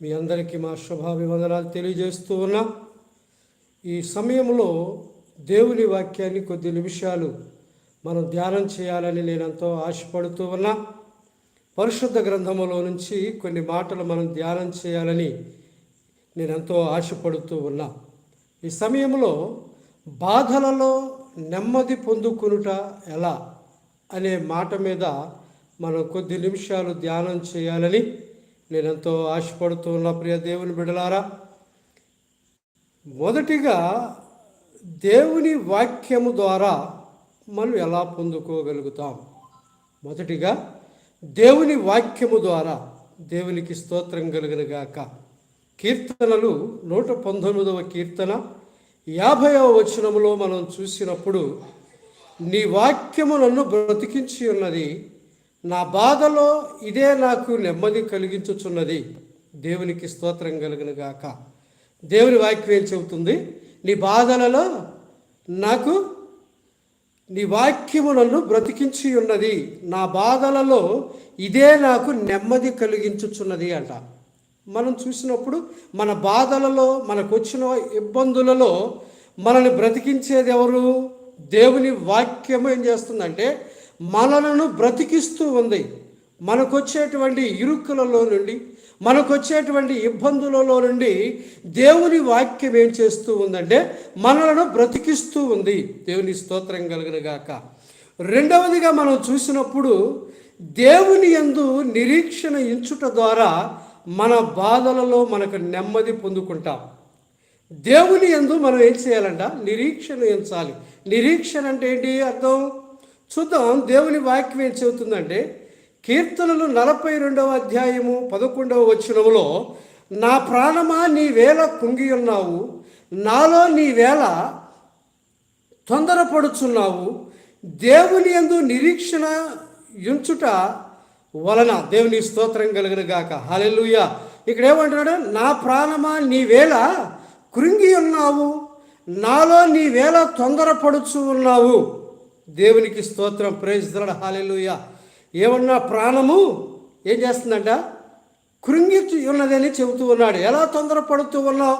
మీ అందరికీ మా శుభాభివందనాలు తెలియజేస్తూ ఉన్నా. ఈ సమయంలో దేవుని వాక్యాన్ని కొద్ది నిమిషాలు మనం ధ్యానం చేయాలని నేను ఎంతో ఆశపడుతూ ఉన్నా. పరిశుద్ధ గ్రంథములో నుంచి కొన్ని మాటలు మనం ధ్యానం చేయాలని నేను ఎంతో ఆశపడుతూ ఉన్నా. ఈ సమయంలో బాధలలో నెమ్మది పొందుకునుట ఎలా అనే మాట మీద మనం కొద్ది నిమిషాలు ధ్యానం చేయాలని నేనెంతో ఆశపడుతూ ఉన్న ప్రియ దేవుని బిడలారా మొదటిగా దేవుని వాక్యము ద్వారా మనం ఎలా పొందుకోగలుగుతాం? మొదటిగా దేవుని వాక్యము ద్వారా దేవునికి స్తోత్రం కలిగిన గాక. కీర్తనలు నూట పంతొమ్మిదవ కీర్తన యాభైవ వచనములో మనం చూసినప్పుడు నీ వాక్యము నన్ను బ్రతికించి ఉన్నది నా బాధలో ఇదే నాకు నెమ్మది కలిగించుచున్నది. దేవునికి స్తోత్రం కలిగిన గాక. దేవుని వాక్యం ఏం చెబుతుంది? నీ బాధలలో నాకు నీ వాక్యము నన్ను బ్రతికించి ఉన్నది. నా బాధలలో ఇదే నాకు నెమ్మది కలిగించుచున్నది అంట. మనం చూసినప్పుడు మన బాధలలో మనకు వచ్చిన ఇబ్బందులలో మనల్ని బ్రతికించేది ఎవరు? దేవుని వాక్యము ఏం చేస్తుందంటే మనలను బ్రతికిస్తూ ఉంది. మనకొచ్చేటువంటి ఇరుకులలో నుండి మనకొచ్చేటువంటి ఇబ్బందులలో నుండి దేవుని వాక్యం ఏం చేస్తూ ఉందంటే మనలను బ్రతికిస్తూ ఉంది. దేవుని స్తోత్రం కలిగిన గాక. రెండవదిగా మనం చూసినప్పుడు దేవుని యందు నిరీక్షణ ఇంచుట ద్వారా మన బాధలలో మనకు నెమ్మది పొందుకుంటాం. దేవుని యందు మనం ఏం చేయాలంట? నిరీక్షణ ఎంచాలి. నిరీక్షణ అంటే ఏంటి అర్థం? చూద్దాం దేవుని వాక్యం ఏం చెబుతుందంటే కీర్తనలు నలభై రెండవ అధ్యాయము పదకొండవ వచనములో నా ప్రాణమా నీ వేళ కుంగి ఉన్నావు నాలో నీ వేళ తొందరపడుచున్నావు దేవుని యందు నిరీక్షణ ఉంచుట వలన. దేవుని స్తోత్రం కలిగిన గాక. హాలెలుయ ఇక్కడ ఏమంటున్నాడు? నా ప్రాణమా నీ వేళ కృంగి ఉన్నావు నాలో నీ వేళ తొందరపడుచు ఉన్నావు. దేవునికి స్తోత్రం ప్రేజ్దడ హాలెలుయ ఏమన్నా ప్రాణము? ఏం చేస్తుందంట? కృంగి ఉన్నదని చెబుతూ ఉన్నాడు. ఎలా తొందరపడుతూ ఉన్నావు?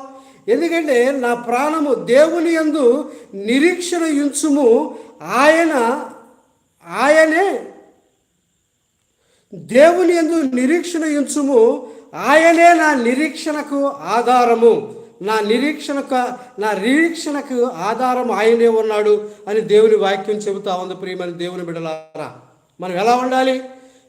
ఎందుకంటే నా ప్రాణము దేవుని యందు నిరీక్షణ ఉంచుము ఆయన ఆయనే దేవుని యందు నిరీక్షణ ఉంచుము ఆయనే నా నిరీక్షణకు ఆధారము. నా నిరీక్షణకు నా నిరీక్షణకు ఆధారం ఆయనే ఉన్నాడు అని దేవుని వాక్యం చెబుతా ఉంది ప్రియమని దేవుని బిడలారా మనం ఎలా ఉండాలి?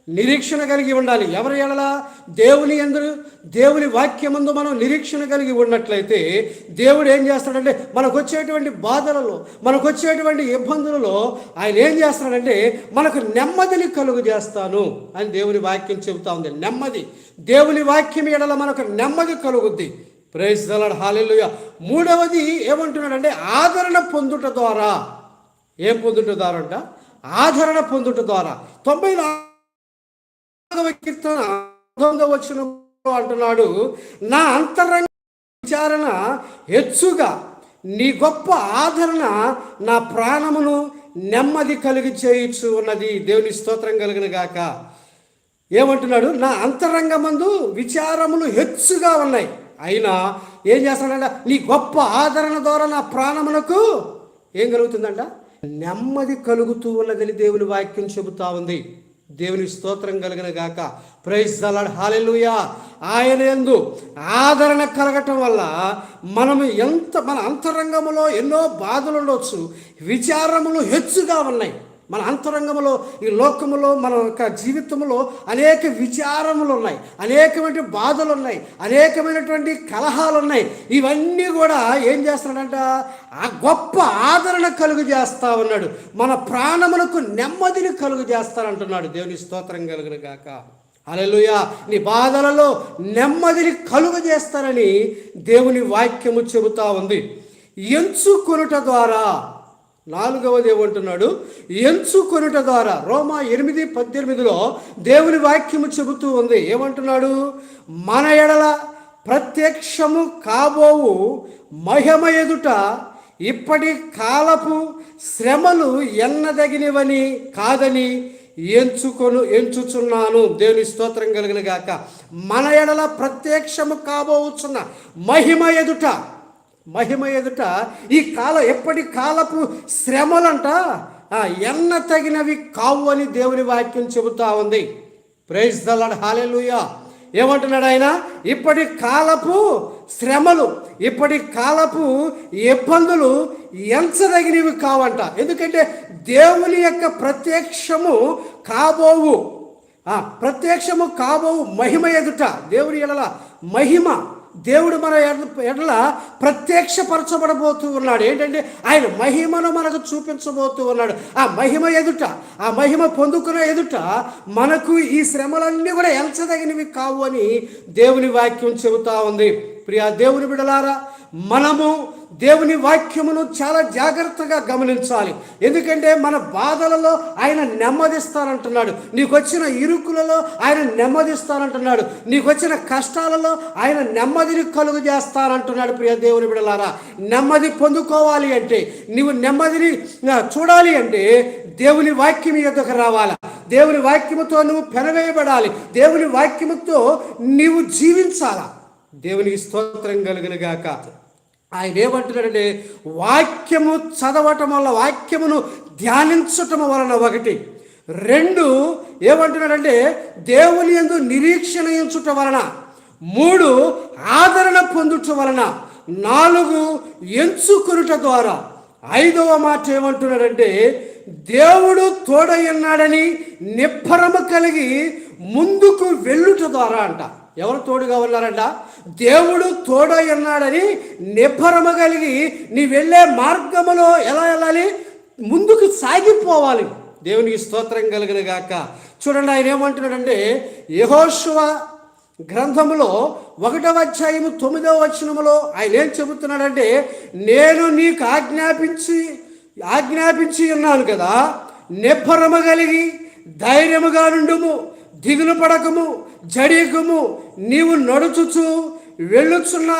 నిరీక్షణ కలిగి ఉండాలి. ఎవరి ఎడలా? దేవుని ఎందు దేవుని వాక్యమందు మనం నిరీక్షణ కలిగి ఉన్నట్లయితే దేవుడు ఏం చేస్తాడంటే మనకు వచ్చేటువంటి బాధలలో మనకు వచ్చేటువంటి ఇబ్బందులలో ఆయన ఏం చేస్తాడంటే మనకు నెమ్మదిని కలుగు చేస్తాను అని దేవుని వాక్యం చెబుతా ఉంది. నెమ్మది. దేవుని వాక్యం ఎడల మనకు నెమ్మది కలుగుద్ది. ప్రయత్నాలు దలాడ్ మూడవది ఏమంటున్నాడంటే ఆదరణ పొందుట ద్వారా. ఏం పొందుట ద్వారా అంట? ఆదరణ పొందుట ద్వారా. తొంభై నాలుగవ కీర్తన వచ్చిన అంటున్నాడు నా అంతరంగ విచారణ హెచ్చుగా నీ గొప్ప ఆదరణ నా ప్రాణమును నెమ్మది కలిగి చేయుచు ఉన్నది. దేవుని స్తోత్రం కలిగిన గాక. ఏమంటున్నాడు? నా అంతరంగమందు విచారములు హెచ్చుగా ఉన్నాయి. అయినా ఏం చేస్తాడంట నీ గొప్ప ఆదరణ ద్వారా నా ప్రాణమునకు ఏం కలుగుతుందంట? నెమ్మది కలుగుతూ ఉన్నదని దేవుని వాక్యం చెబుతా ఉంది. దేవుని స్తోత్రం కలిగిన గాక. ప్రైజ్ దలాడ్ హాలెలుయా ఆయన ఎందు ఆదరణ కలగటం వల్ల మనము ఎంత మన అంతరంగంలో ఎన్నో బాధలు ఉండవచ్చు విచారములు హెచ్చుగా ఉన్నాయి. మన అంతరంగంలో ఈ లోకములో మన యొక్క జీవితంలో అనేక విచారములు ఉన్నాయి అనేకమైన బాధలు ఉన్నాయి అనేకమైనటువంటి కలహాలు ఉన్నాయి ఇవన్నీ కూడా ఏం చేస్తున్నాడంట? ఆ గొప్ప ఆదరణ కలుగు చేస్తా ఉన్నాడు. మన ప్రాణములకు నెమ్మదిని కలుగు చేస్తానంటున్నాడు. దేవుని స్తోత్రం కలుగును గాక. అలెలుయా నీ బాధలలో నెమ్మదిని కలుగు చేస్తానని దేవుని వాక్యము చెబుతా ఉంది. ఎంచుకొనుట ద్వారా నాలుగవది ఏమంటున్నాడు? ఎంచుకొనుట ద్వారా. రోమా ఎనిమిది పద్దెనిమిదిలో దేవుని వాక్యము చెబుతూ ఉంది. ఏమంటున్నాడు? మన ఎడల ప్రత్యక్షము కాబోవు మహిమ ఎదుట ఇప్పటి కాలపు శ్రమలు ఎన్నదగినవని కాదని ఎంచుకొను ఎంచుచున్నాను. దేవుని స్తోత్రం కలిగిన గాక. మన ఎడల ప్రత్యక్షము కాబోచున్న మహిమ ఎదుట మహిమ ఎదుట ఈ కాల ఎప్పటి కాలపు శ్రమలంట? ఎన్న తగినవి కావు అని దేవుని వాక్యం చెబుతా ఉంది. ప్రైజ్ దలాడ్ హాలెలుయా ఏమంటున్నాడు ఆయన? ఇప్పటి కాలపు శ్రమలు ఇప్పటి కాలపు ఇబ్బందులు ఎంచదగినవి కావంట. ఎందుకంటే దేవుని యొక్క ప్రత్యక్షము కాబోవు. ప్రత్యక్షము కాబోవు మహిమ ఎదుట. దేవుని ఎడల మహిమ. దేవుడు మన ఎడ- ఎడల ప్రత్యక్షపరచబడబోతూ ఉన్నాడు. ఏంటంటే ఆయన మహిమను మనకు చూపించబోతూ ఉన్నాడు. ఆ మహిమ ఎదుట ఆ మహిమ పొందుకున్న ఎదుట మనకు ఈ శ్రమలన్నీ కూడా ఎల్చదగినవి కావు అని దేవుని వాక్యం చెబుతా ఉంది. ప్రియా దేవుని బిడలారా మనము దేవుని వాక్యమును చాలా జాగ్రత్తగా గమనించాలి. ఎందుకంటే మన బాధలలో ఆయన నెమ్మదిస్తానంటున్నాడు. నీకు వచ్చిన ఇరుకులలో ఆయన నెమ్మదిస్తానంటున్నాడు. నీకు వచ్చిన కష్టాలలో ఆయన నెమ్మదిని కలుగు చేస్తానంటున్నాడు ప్రియ దేవుని బిడలారా. నెమ్మది పొందుకోవాలి అంటే నీవు నెమ్మదిని చూడాలి అంటే దేవుని వాక్యం ఎద్దకు రావాలా? దేవుని వాక్యముతో నువ్వు పెనవేయబడాలి. దేవుని వాక్యముతో నీవు జీవించాలా? దేవునికి స్తోత్రం కలుగును కాదు ఆయన ఏమంటున్నాడంటే వాక్యము చదవటం వల్ల వాక్యమును ధ్యానించటం వలన ఒకటి. రెండు ఏమంటున్నాడంటే దేవుని యందు నిరీక్షణ ఎంచుట వలన. మూడు ఆదరణ పొందుట వలన. నాలుగు ఎంచుకొనుట ద్వారా. ఐదవ మాట ఏమంటున్నాడంటే దేవుడు తోడయ్యన్నాడని నిబ్బరము కలిగి ముందుకు వెళ్ళుట ద్వారా అంట. ఎవరు తోడుగా ఉన్నారంట దేవుడు తోడై ఉన్నాడని నిబ్బరమ కలిగి నీ వెళ్ళే మార్గములో ఎలా వెళ్ళాలి? ముందుకు సాగిపోవాలి. దేవునికి స్తోత్రం కలిగిన గాక. చూడండి ఆయన ఏమంటున్నాడంటే యహోశువ గ్రంథములో ఒకటవ అధ్యాయము తొమ్మిదవ వచనములో ఆయన ఏం చెబుతున్నాడంటే నేను నీకు ఆజ్ఞాపించి ఆజ్ఞాపించి ఉన్నాను కదా నిబ్బరమ కలిగి ధైర్యముగా నుండుము దిగులు పడకము జడియకము నీవు నడుచుచు వెళ్ళుచున్న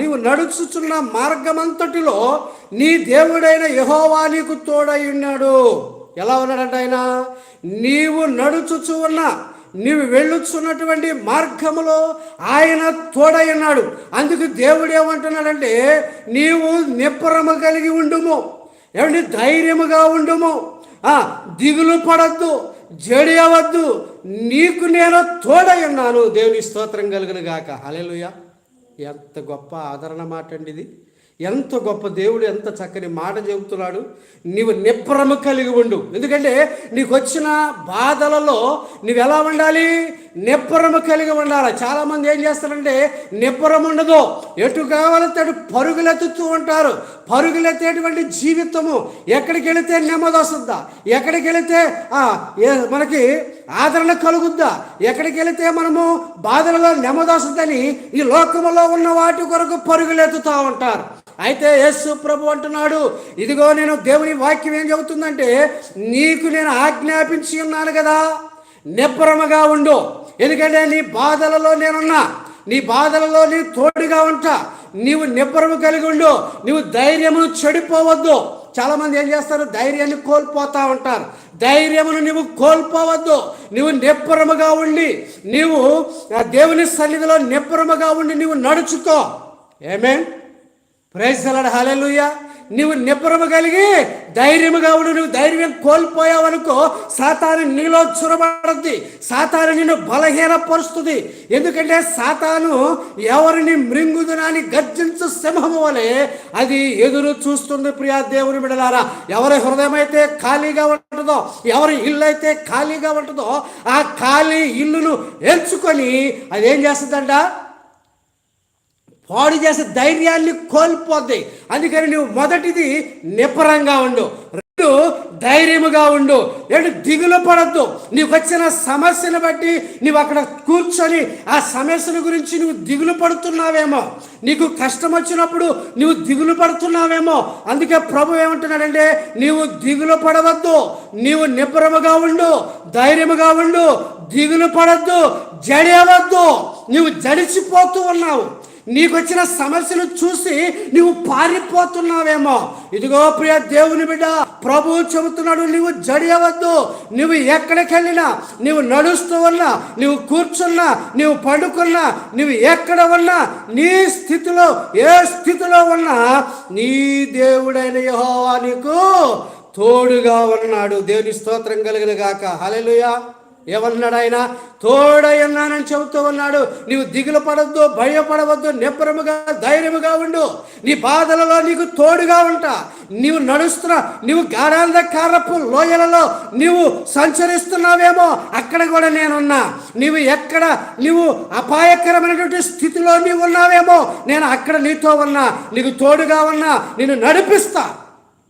నీవు నడుచుచున్న మార్గమంతటిలో నీ దేవుడైన యహోవా నీకు తోడై ఉన్నాడు. ఎలా ఉన్నాడంట ఆయన? నీవు నడుచుచు ఉన్న నీవు వెళ్ళుచున్నటువంటి మార్గములో ఆయన తోడై ఉన్నాడు. అందుకు దేవుడు ఏమంటున్నాడంటే నీవు నిప్పరమ కలిగి ఉండుము. ఏమండి? ధైర్యముగా ఉండుము. దిగులు పడద్దు జడియవద్దు నీకు నేను తోడై ఉన్నాను. దేవుని స్తోత్రం కలుగును గాక. హల్లెలూయా. ఎంత గొప్ప ఆదరణ మాట అండి ఇది. ఎంత గొప్ప దేవుడు ఎంత చక్కని మాట చెబుతున్నాడు. నీవు నిప్రమ కలిగి ఉండు. ఎందుకంటే నీకు వచ్చిన బాధలలో నువ్వు ఎలా ఉండాలి? నిబ్బరము కలిగి ఉండాలి. చాలామంది ఏం చేస్తారంటే నిబ్బరం ఉండదు. ఎటు కావాలంటే అటు పరుగులెత్తుతూ ఉంటారు. పరుగులెత్తేటువంటి జీవితము ఎక్కడికి వెళితే నెమ్మది వస్తుందా? ఎక్కడికి వెళితే మనకి ఆదరణ కలుగుద్దా? ఎక్కడికి వెళితే మనము బాధలలో నెమదొస్తుందని ఈ లోకములో ఉన్న వాటి కొరకు పరుగులెత్తుతూ ఉంటారు. అయితే యేసు ప్రభు అంటున్నాడు ఇదిగో నేను దేవుని వాక్యం ఏం చెబుతుందంటే నీకు నేను ఆజ్ఞాపించి ఉన్నాను కదా నిబ్బరముగా ఉండు. ఎందుకంటే నీ బాధలలో నేనున్నా. నీ బాధలలో నీ తోడుగా ఉంటా. నీవు నిబ్బరము కలిగి ఉండు. నీవు ధైర్యమును చెడిపోవద్దు. చాలామంది ఏం చేస్తారు? ధైర్యాన్ని కోల్పోతూ ఉంటారు. ధైర్యమును నీవు కోల్పోవద్దు. నీవు నిప్పురముగా ఉండి నీవు దేవుని సన్నిధిలో నిప్పురముగా ఉండి నీవు నడుచుకో. ఏమేం ప్రైజ్ అలాడు హల్లెలూయా నువ్వు నిబ్బరము కలిగి ధైర్యముగా ఉండు నువ్వు ధైర్యం కోల్పోయావనుకో సాతాను నీలో చొరబడద్ది. సాతాను నిన్ను బలహీనపరుస్తుంది. ఎందుకంటే సాతాను ఎవరిని మృంగుదునని గర్జించు సింహము వలె అది ఎదురు చూస్తుంది ప్రియా దేవుని బిడలారా. ఎవరి హృదయం అయితే ఖాళీగా ఉంటుందో ఎవరి ఇల్లు అయితే ఖాళీగా ఉంటుందో ఆ ఖాళీ ఇల్లును ఎంచుకొని అది ఏం చేస్తుందంట? పాడు చేసే ధైర్యాన్ని కోల్పోద్ది. అందుకని నువ్వు మొదటిది నిపరంగా ఉండు. రెండు ధైర్యముగా ఉండు. రెండు దిగులు పడద్దు. నీకు వచ్చిన సమస్యను బట్టి నువ్వు అక్కడ కూర్చొని ఆ సమస్యల గురించి నువ్వు దిగులు పడుతున్నావేమో. నీకు కష్టం వచ్చినప్పుడు నువ్వు దిగులు పడుతున్నావేమో. అందుకే ప్రభు ఏమంటున్నాడంటే నీవు దిగులు పడవద్దు. నీవు నిబ్బరముగా ఉండు. ధైర్యముగా ఉండు. దిగులు పడద్దు. జడేవద్దు నువ్వు జడిచిపోతూ ఉన్నావు. నీకు వచ్చిన సమస్యలు చూసి నువ్వు పారిపోతున్నావేమో. ఇదిగో ప్రియ దేవుని బిడ్డ ప్రభువు చెబుతున్నాడు నువ్వు జడియవద్దు. నువ్వు ఎక్కడికి వెళ్ళినా నువ్వు నడుస్తూ ఉన్నా నువ్వు కూర్చున్నా నువ్వు పడుకున్నా నువ్వు ఎక్కడ ఉన్నా నీ స్థితిలో ఏ స్థితిలో ఉన్నా నీ దేవుడైన యహోవా నీకు తోడుగా ఉన్నాడు. దేవుని స్తోత్రం కలిగిన గాక. హలెలుయా ఏమన్నాడు ఆయన తోడయ్యన్నానని చెబుతూ ఉన్నాడు. నీవు దిగులు పడద్దు భయపడవద్దు నిబ్బరముగా ధైర్యముగా ఉండు. నీ బాధలలో నీకు తోడుగా ఉంటా. నీవు నడుస్తున్నా నీవు గాఢాంధకారపు లోయలలో నీవు సంచరిస్తున్నావేమో అక్కడ కూడా నేనున్నా. నీవు ఎక్కడ నీవు అపాయకరమైనటువంటి స్థితిలో నీవు ఉన్నావేమో నేను అక్కడ నీతో ఉన్నా. నీకు తోడుగా ఉన్నా నేను నడిపిస్తా.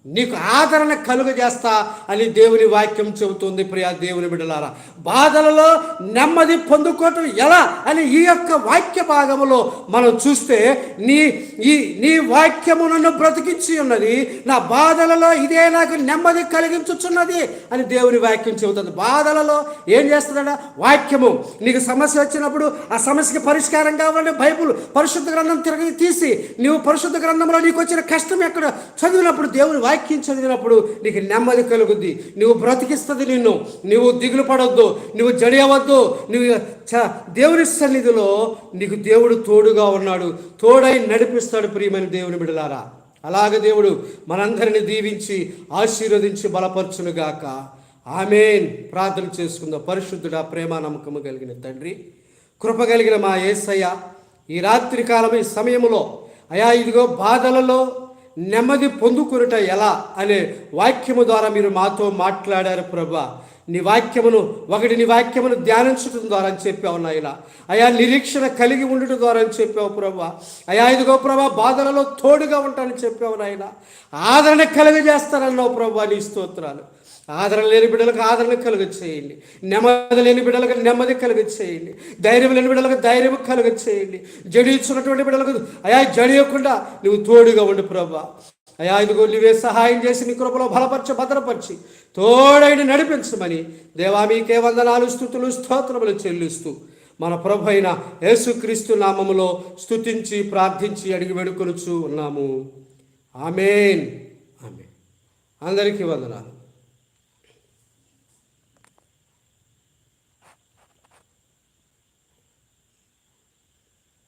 నీకు ఆదరణ కలుగజేస్తా అని దేవుని వాక్యం చెబుతుంది ప్రియా దేవుని బిడ్డలారా. బాధలలో నెమ్మది పొందుకోవటం ఎలా అని ఈ యొక్క వాక్య భాగములో మనం చూస్తే నీ ఈ నీ వాక్యము నన్ను బ్రతికించి ఉన్నది నా బాధలలో ఇదే నాకు నెమ్మది కలిగించుచున్నది అని దేవుని వాక్యం చెబుతుంది. బాధలలో ఏం చేస్తుందట? వాక్యము. నీకు సమస్య వచ్చినప్పుడు ఆ సమస్యకి పరిష్కారం కావాలంటే బైబుల్ పరిశుద్ధ గ్రంథం తిరగి తీసి నీవు పరిశుద్ధ గ్రంథంలో నీకు వచ్చిన కష్టం ఎక్కడ? చదివినప్పుడు దేవుని వాక్యం చదివినప్పుడు నీకు నెమ్మది కలుగుద్ది. నువ్వు బ్రతికిస్తుంది నిన్ను. నువ్వు దిగులు పడొద్దు. నువ్వు జడియవద్దు నువ్వు చ- దేవుని సన్నిధిలో నీకు దేవుడు తోడుగా ఉన్నాడు. తోడై నడిపిస్తాడు ప్రియమైన దేవుని బిడలారా. అలాగే దేవుడు మనందరిని దీవించి ఆశీర్వదించి బలపరచునుగాక. ఆమెన్. ప్రార్థన చేసుకుందాం. పరిశుద్ధుడా ప్రేమ నమ్మకము కలిగిన తండ్రి కృప కలిగిన మా యేసయ్య ఈ రాత్రి కాలం ఈ సమయంలో అయా ఇదిగో బాధలలో నెమ్మది పొందుకునుట ఎలా అనే వాక్యము ద్వారా మీరు మాతో మాట్లాడారు ప్రభా. నీ వాక్యమును ఒకటి నీ వాక్యమును ధ్యానించడం ద్వారా అని చెప్పావు నాయన. అయా నిరీక్షణ కలిగి ఉండటం ద్వారా అని చెప్పావు ప్రభా. అయా ఇదిగో ప్రభా బాధలలో తోడుగా ఉంటానని చెప్పావు నాయన. ఆదరణ కలిగజేస్తానన్నావు ప్రభా నీ స్తోత్రాలు. ఆదరణ లేని బిడ్డలకు ఆదరణ కలుగ చేయండి నెమ్మది లేని బిడ్డలకు నెమ్మది కలుగ చేయండి ధైర్యం లేని బిడ్డలకు ధైర్యం కలుగ చేయండి జడిస్తున్నటువంటి బిడ్డలకు అయా జడియకుండా నువ్వు తోడుగా ఉండు ప్రభా. అయా ఇదిగో నువ్వే సహాయం చేసి నీ కృపలో బలపరచి భద్రపరిచి. తోడైన నడిపించమని దేవా మీకే వందనాలు స్థుతులు స్తోత్రములు చెల్లిస్తూ మన ప్రభు అయిన యేసుక్రీస్తు నామములో స్తుతించి ప్రార్థించి అడిగి వేడుకొనుచు ఉన్నాము. ఆమెన్. ఆమె అందరికీ వందనాలు.